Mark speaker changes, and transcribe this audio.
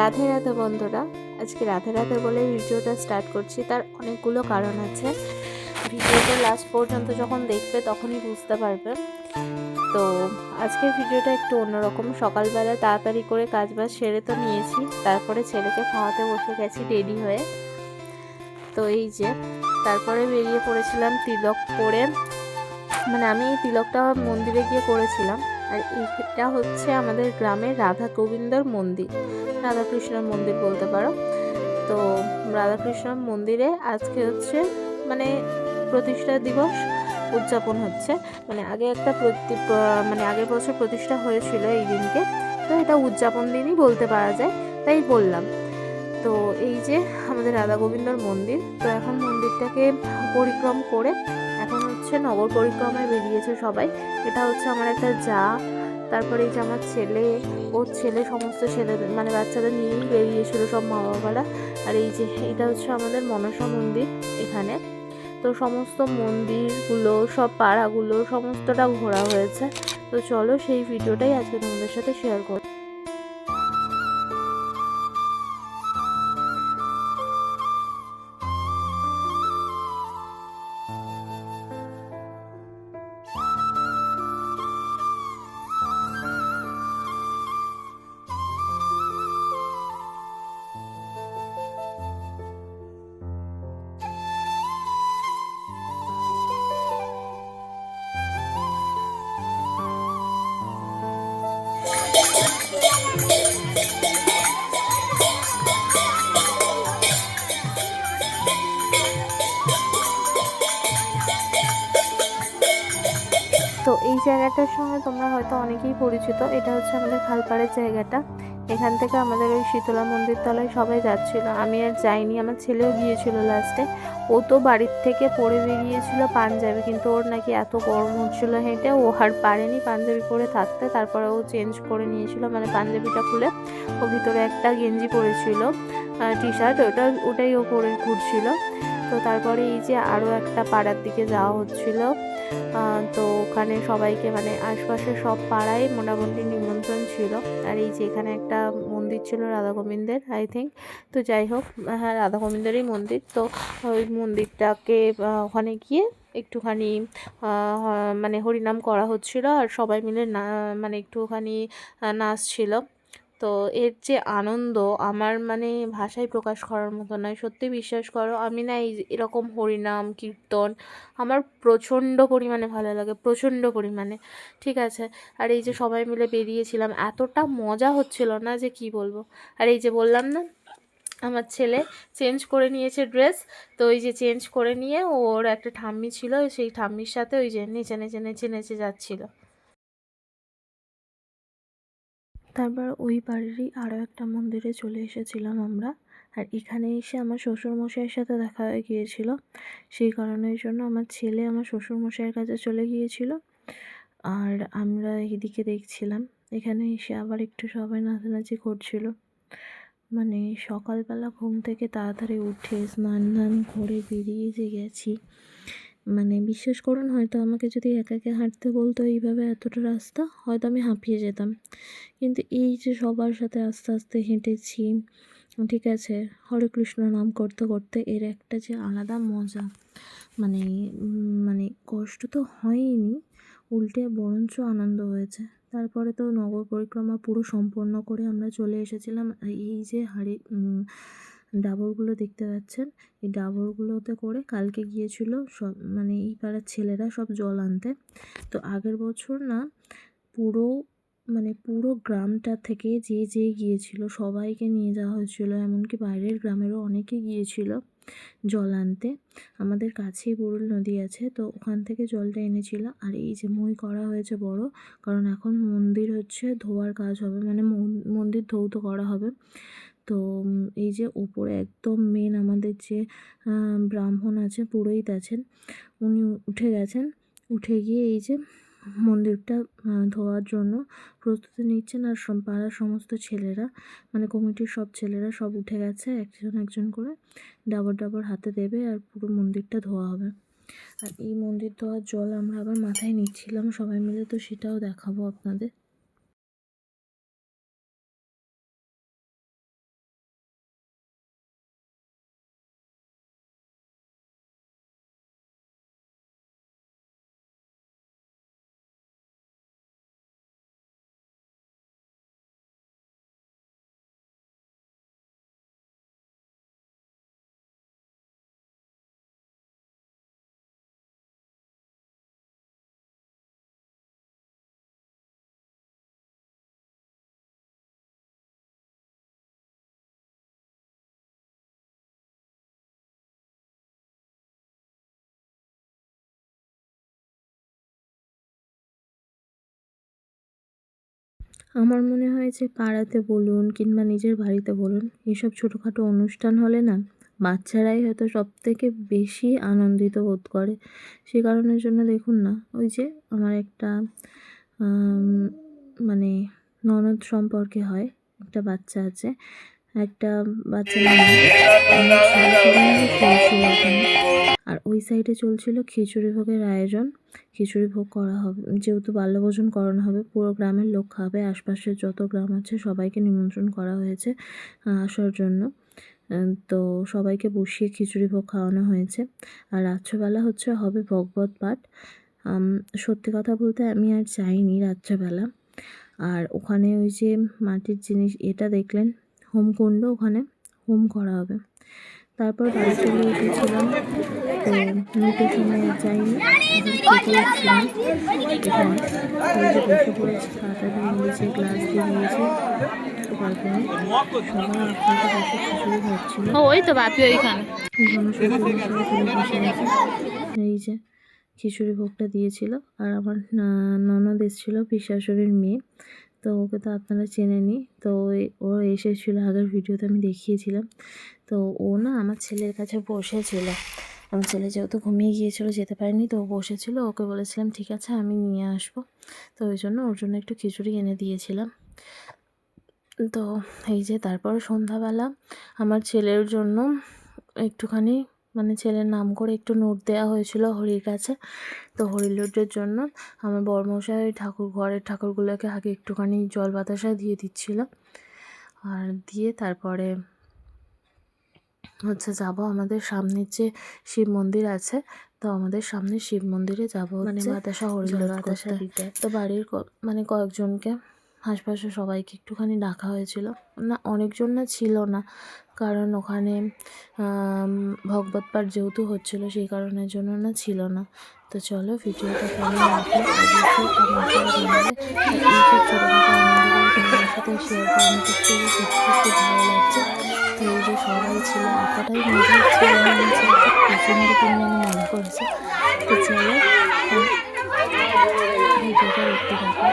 Speaker 1: রাধে রাধে বন্ধুরা, আজকে রাধে রাধে বলে ভিডিওটা স্টার্ট করছি। তার অনেকগুলো কারণ আছে। ভিডিওটা লাস্ট পর্যন্ত যখন দেখবে তখনই বুঝতে পারবে। তো আজকে ভিডিওটা একটু অন্যরকম। সকালবেলা তাড়াতাড়ি করে কাজ বাজ সেরে তো নিয়েছি। তারপরে ছেলেকে খাওয়াতে বসে গেছি রেডি হয়ে। তো এই যে, তারপরে বেরিয়ে পড়েছিলাম তিলক করে। মানে আমি এই তিলকটা মন্দিরে গিয়ে করেছিলাম। আর এটা হচ্ছে আমাদের গ্রামের রাধা গোবিন্দর মন্দির। রাধাকৃষ্ণর মন্দির বলতে পারো। তো রাধাকৃষ্ণর মন্দিরে আজকে হচ্ছে মানে প্রতিষ্ঠা দিবস উদযাপন হচ্ছে। মানে আগে একটা প্রতি মানে আগের বছর প্রতিষ্ঠা হয়েছিল এই দিনকে। তো এটা উদযাপন দিনই বলতে পারা যায়। তাই বললাম। তো এই যে আমাদের রাধা গোবিন্দর মন্দির, তো এখন মন্দিরটাকে পরিক্রম করে এখন হচ্ছে নগর পরিক্রমায় বেরিয়েছে সবাই। এটা হচ্ছে আমার একটা যা, তারপরে এই যে আমার ছেলে, ওর ছেলে সমস্ত ছেলেদের মানে বাচ্চাদের নিয়েই বেরিয়েছিল সব মা বাবারা আর এই যে এটা হচ্ছে আমাদের মনসা মন্দির এখানে। তো সমস্ত মন্দিরগুলো, সব পাড়াগুলো, সমস্তটা ঘোরা হয়েছে। তো চলো সেই ভিডিওটাই আজকে তোমাদের সাথে শেয়ার করব তো এই জায়গাটার সঙ্গে তোমরা হয়তো অনেকেই পরিচিত। এটা হচ্ছে আমাদের খালপাড়ের জায়গাটা। এখান থেকে আমাদের ওই শীতলা মন্দির তলায় সবাই যাচ্ছিল। আমি আর যাইনি, আমার ছেলেও গিয়েছিল লাস্টে ও তো বাড়ির থেকে পরে বেরিয়েছিল পাঞ্জাবি, কিন্তু ওর নাকি এত গরম হচ্ছিল হেঁটে। ও আর পারেনি পাঞ্জাবি পরে থাকতে। তারপরে ও চেঞ্জ করে নিয়েছিল মানে পাঞ্জাবিটা খুলে। ও ভিতরে একটা গেঞ্জি পরেছিল টি শার্ট ওটা, ওটাই ও পরে ঘুরছিল। তো তারপরে এই যে আরও একটা পাড়ার দিকে যাওয়া হচ্ছিল। তো ওখানে সবাইকে মানে আশপাশের সব পাড়ায় মোটামুটি নিমন্ত্রণ ছিল। আর এই যে এখানে একটা মন্দির ছিল রাধা গোবিন্দের আই থিঙ্ক তো যাই হোক হ্যাঁ রাধা গোবিন্দেরই মন্দির। তো ওই মন্দিরটাকে ওখানে গিয়ে একটুখানি মানে হরিনাম করা হচ্ছিল আর সবাই মিলে না মানে একটুখানি নাচ ছিল তো এর যে আনন্দ আমার মানে ভাষায় প্রকাশ করার মতো নয়। সত্যি বিশ্বাস করো, আমি না এই এরকম হরিনাম, কীর্তন আমার প্রচণ্ড পরিমাণে ভালো লাগে, প্রচণ্ড পরিমাণে। ঠিক আছে? আর এই যে সবাই মিলে বেরিয়েছিলাম, এতটা মজা হচ্ছিল না যে কি বলব? আর এই যে বললাম না, আমার ছেলে চেঞ্জ করে নিয়েছে ড্রেস, তো ওই যে চেঞ্জ করে নিয়ে ওর একটা ঠাম্মি ছিল, সেই ঠাম্মির সাথে ওই যে নেচে নেচে নেচে নেচে যাচ্ছিল। তারপর ওই বাড়িরই আরও একটা মন্দিরে চলে এসেছিলাম আমরা। আর এখানে এসে আমার শ্বশুরমশাইয়ের সাথে দেখা হয়ে গিয়েছিল। সেই কারণের জন্য আমার ছেলে আমার শ্বশুরমশাইয়ের কাছে চলে গিয়েছিল। আর আমরা এদিকে দেখছিলাম। এখানে এসে আবার একটু সবাই নাচানাচি করছিল। মানে সকালবেলা ঘুম থেকে তাড়াতাড়ি উঠে স্নান ধান করে বেরিয়ে যে গেছি। মানে বিশ্বাস করুন, হয়তো আমাকে যদি একা একা হাঁটতে বলতো এইভাবে এতটা রাস্তা, হয়তো আমি হাঁপিয়ে যেতাম। কিন্তু এই যে সবার সাথে আস্তে আস্তে হেঁটেছি, ঠিক আছে, হরে কৃষ্ণ নাম করতে করতে এর একটা যে আলাদা মজা মানে মানে কষ্ট তো হয়নি, উল্টে বরঞ্চ আনন্দ হয়েছে। তারপরে তো নগর পরিক্রমা পুরো সম্পন্ন করে আমরা চলে এসেছিলাম, এই যে হাড়ি ডাবরগুলো দেখতে পাচ্ছেন। এই ডাবরগুলোতে করে কালকে গিয়েছিল সব মানে এই পাড়ার ছেলেরা সব জল আনতে। তো আগের বছর না পুরো মানে পুরো গ্রামটা থেকে যে যে গিয়েছিল সবাইকে নিয়ে যাওয়া হয়েছিল, এমনকি বাইরের গ্রামেরও অনেকে গিয়েছিল জল আনতে। আমাদের কাছেই বরুল নদী আছে, তো ওখান থেকে জলটা এনেছিল। আর এই যে মই করা হয়েছে বড়, কারণ এখন মন্দির হচ্ছে ধোয়ার কাজ হবে মানে মন্দির ধৌত করা হবে। তো এই যে ওপরে একদম মেন আমাদের যে ব্রাহ্মণ আছে পুরোহিত আছেন, উনি উঠে গেছেন। উঠে গিয়ে এই যে মন্দিরটা ধোয়ার জন্য প্রস্তুতি নিচ্ছেন আর পাড়ার সমস্ত ছেলেরা মানে কমিটির সব ছেলেরা সব উঠে গেছে একজন একজন করে। ডাবর ডাবর হাতে দেবে আর পুরো মন্দিরটা ধোয়া হবে। আর এই মন্দির ধোয়ার জল আমরা আবার মাথায় নিচ্ছিলাম সবাই মিলে, তো সেটাও দেখাবো আপনাদের।
Speaker 2: আমার মনে হয় যে পাড়াতে বলুন কিংবা নিজের বাড়িতে বলুন, এসব ছোটোখাটো অনুষ্ঠান হলে না বাচ্চারাই হয়তো সব থেকে বেশি আনন্দিত বোধ করে। সে কারণের জন্য দেখুন না, ওই যে আমার একটা মানে ননদ সম্পর্কে হয়, একটা বাচ্চা আছে, একটা বাচ্চা আর ওই সাইডে চলছিল খিচুড়ি ভোগের আয়োজন। খিচুড়ি ভোগ করা হবে, যেহেতু বাল্যভোজন করানো হবে, পুরো গ্রামের লোক খাবে, আশপাশের যত গ্রাম আছে সবাইকে নিমন্ত্রণ করা হয়েছে আসার জন্য। তো সবাইকে বসিয়ে খিচুড়ি ভোগ খাওয়ানো হয়েছে। আর রাত্রেবেলা হচ্ছে হবে ভগবত পাঠ। সত্যি কথা বলতে আমি আর যাইনি রাত্রেবেলা। আর ওখানে ওই যে মাটির জিনিস, এটা দেখলেন, হোমকুণ্ড ওখানে, হোম করা হবে। তারপর বাড়ি চলে এসেছিলাম। ওই
Speaker 1: তো ওইখানে।
Speaker 2: এই যে, খিচুড়ি ভোগটা দিয়েছিল আর আমার ননদ এসেছিল, পিসাশুড়ির মেয়ে। তো ওকে তো আপনারা চেনেনি তো ও এসেছিল আগের ভিডিওতে আমি দেখিয়েছিলাম। তো ও না আমার ছেলের কাছে বসেছিল। আমার ছেলে যেহেতু ঘুমিয়ে গিয়েছিল, যেতে পারেনি, তো বসেছিল, ওকে বলেছিলাম, ঠিক আছে, আমি নিয়ে আসব। তো ওই জন্য ওর জন্য একটু খিচুড়ি এনে দিয়েছিলাম। তো এই যে তারপর সন্ধ্যাবেলা আমার ছেলের জন্য একটুখানি মানে ছেলের নাম করে একটু নোট দেওয়া হয়েছিল হরির কাছে। তো হরি লোটের জন্য আমার বড়মশাই ওই ঠাকুর ঘরের ঠাকুরগুলোকে আগে একটুখানি জল বাতাসা দিয়ে দিচ্ছিল। আর দিয়ে তারপরে হচ্ছে যাব আমাদের সামনের যে শিব মন্দির আছে তো আমাদের সামনে শিব মন্দিরে যাব মানে বাতাসা হরি বাতাসা দিতে তো বাড়ির মানে কয়েকজনকে আশপাশে সবাইকে একটুখানি ডাকা হয়েছিল। না অনেকজন না ছিল না কারণ ওখানে ভগবত পাঠ যেহেতু হচ্ছিল সেই কারণের জন্য না ছিল না। তো চলো ভিডিওটা কেমন অবশ্যই ছোটোখাটো সাথে শেয়ার করে আমি খুব খুবই সত্যি খুব ভালো লাগছে। তো এই যে সবাই ছিল, এতটাই মজা ছিল প্রচণ্ড পরিমাণে মজা করছে তো চলো ভিডিওটা দেখতে থাকো